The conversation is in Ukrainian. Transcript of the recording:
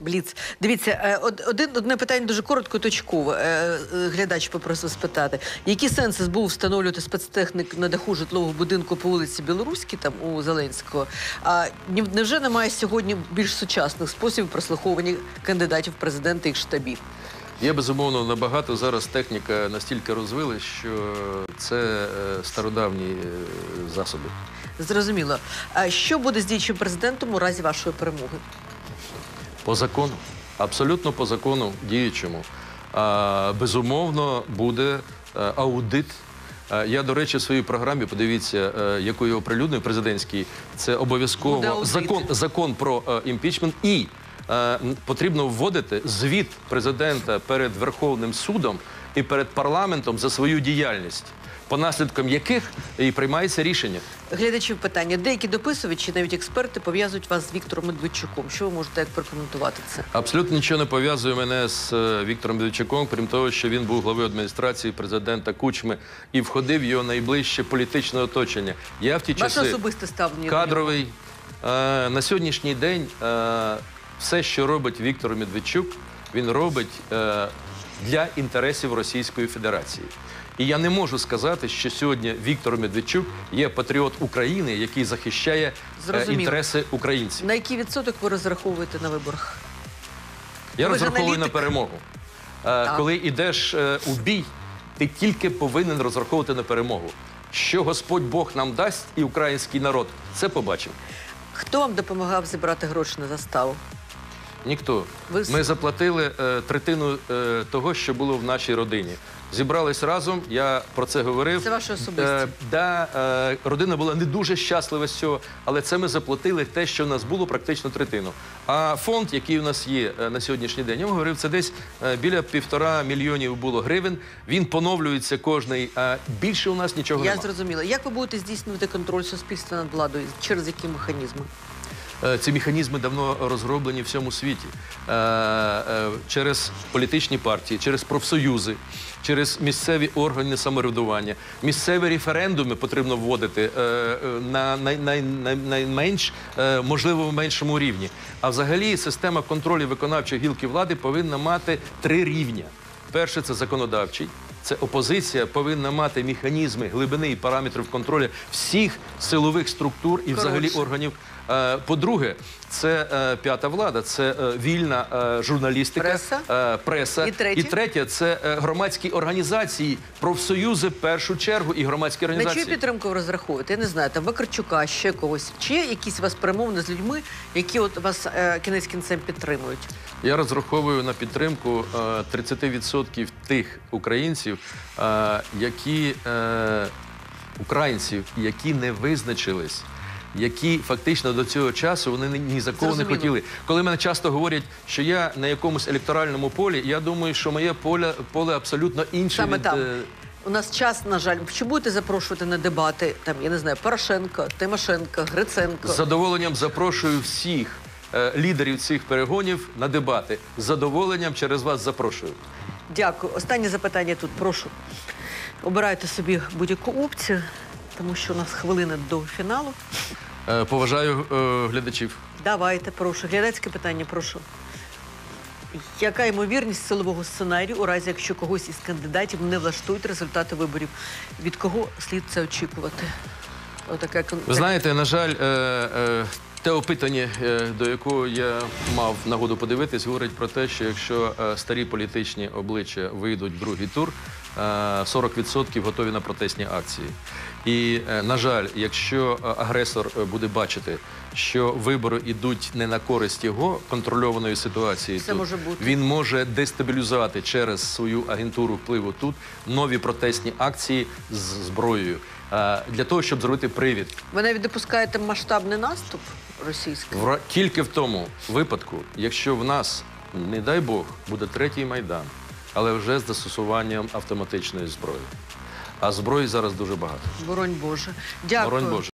Бліц. Дивіться, е, один, одне питання дуже коротко і точкове. Е, е, Глядач попросив спитати, які сенси СБУ встановлювати спецтехник на даху житлового будинку по вулиці Білоруській, там у Зеленського? А невже немає сьогодні більш сучасних способів прослуховування кандидатів в президенти їх штабів? Є безумовно набагато зараз техніка настільки розвилась, що це стародавні засоби. Зрозуміло. А що буде з діючим президентом у разі вашої перемоги? По закону, абсолютно по закону діючому. Безумовно, буде е, аудит. Я, до речі, в своїй програмі, подивіться, е, яку я оприлюднив президентський, це обов'язково закон, закон про е, імпічмент і потрібно вводити звіт президента перед Верховним судом і перед парламентом за свою діяльність, по наслідкам яких і приймається рішення. Глядачів питання. Деякі дописувачі, навіть експерти, пов'язують вас з Віктором Медведчуком. Що ви можете як прокоментувати це? Абсолютно нічого не пов'язує мене з е, Віктором Медведчуком, крім того, що він був главою адміністрації президента Кучми і входив в його найближче політичне оточення. Я в ті Ваше часи особисте ставлення. кадровий. Е, на сьогоднішній день е, все, що робить Віктор Медведчук, він робить е, для інтересів Російської Федерації. І я не можу сказати, що сьогодні Віктор Медведчук є патріот України, який захищає е, Зрозуміло. інтереси українців. На який відсоток ви розраховуєте на виборах? Я Ви розраховую на перемогу. Е, Коли йдеш е, у бій, ти тільки повинен розраховувати на перемогу. Що Господь Бог нам дасть і український народ, це побачимо. Хто вам допомагав зібрати гроші на заставу? Ніхто. Ми заплатили е, третину е, того, що було в нашій родині. Зібрались разом, я про це говорив. Це ваше особисте. Е, да, е, родина була не дуже щаслива з цього, але це ми заплатили те, що в нас було, практично третину. А фонд, який у нас є е, на сьогоднішній день, я вам говорив, це десь е, біля півтора мільйонів було гривень. Він поновлюється кожний, а більше у нас нічого Я немає. зрозуміла. Як ви будете здійснювати контроль суспільства над владою? Через які механізми? Е, Ці механізми давно розроблені в всьому світі Е, е, через політичні партії, через профсоюзи, через місцеві органи самоврядування. Місцеві референдуми потрібно вводити на най, най, най, найменш можливо меншому рівні. А взагалі система контролю виконавчої гілки влади повинна мати три рівня. Перше це законодавчий. Це опозиція повинна мати механізми глибини і параметрів контролю всіх силових структур і взагалі органів. Е, По-друге, це е, п'ята влада, це е, вільна журналістика, Преса. преса. І третє? третє це громадські організації, профсоюзи в першу чергу і громадські На чию організації. підтримку ви розраховуєте? Я не знаю, там Вакарчука, ще когось. Чи є якісь у вас перемовини з людьми, які от вас кінець кінцем підтримують? Я розраховую на підтримку е, 30% тих українців, які українців, які не визначились. Які фактично до цього часу вони ні- за кого не Зрозуміло. хотіли. Коли мене часто говорять, що я на якомусь електоральному полі, я думаю, що моє поле поле абсолютно інше Саме від там. е, У нас час, на жаль, чи будете запрошувати на дебати там, я не знаю, Порошенка, Тимошенка, Гриценко? З задоволенням запрошую всіх е, лідерів цих перегонів на дебати. З задоволенням через вас запрошую. Дякую. Останнє запитання тут. Прошу. Обирайте собі будь-яку опцію, тому що у нас хвилина до фіналу. Е, Поважаю е, глядачів. Давайте, прошу. Глядацьке питання, прошу. Яка ймовірність силового сценарію у разі, якщо когось із кандидатів не влаштують результати виборів? Від кого слід це очікувати? Отака кон- Ви знаєте, на жаль, е, е, те опитання, е, до якого я мав нагоду подивитись, говорить про те, що якщо е, старі політичні обличчя вийдуть в другий тур, е, 40% готові на протестні акції. І, е, на жаль, якщо е, агресор е, буде бачити, що вибори йдуть не на користь його контрольованої ситуації, тут, може бути. він може дестабілізувати через свою агентуру впливу тут нові протестні акції з зброєю для того, щоб зробити привід. Ви навіть допускаєте масштабний наступ російський? В- Тільки в тому випадку, якщо в нас, не дай Бог, буде третій майдан, але вже з застосуванням автоматичної зброї. А зброї зараз дуже багато. Боронь Боже. Дякую. Боронь Боже.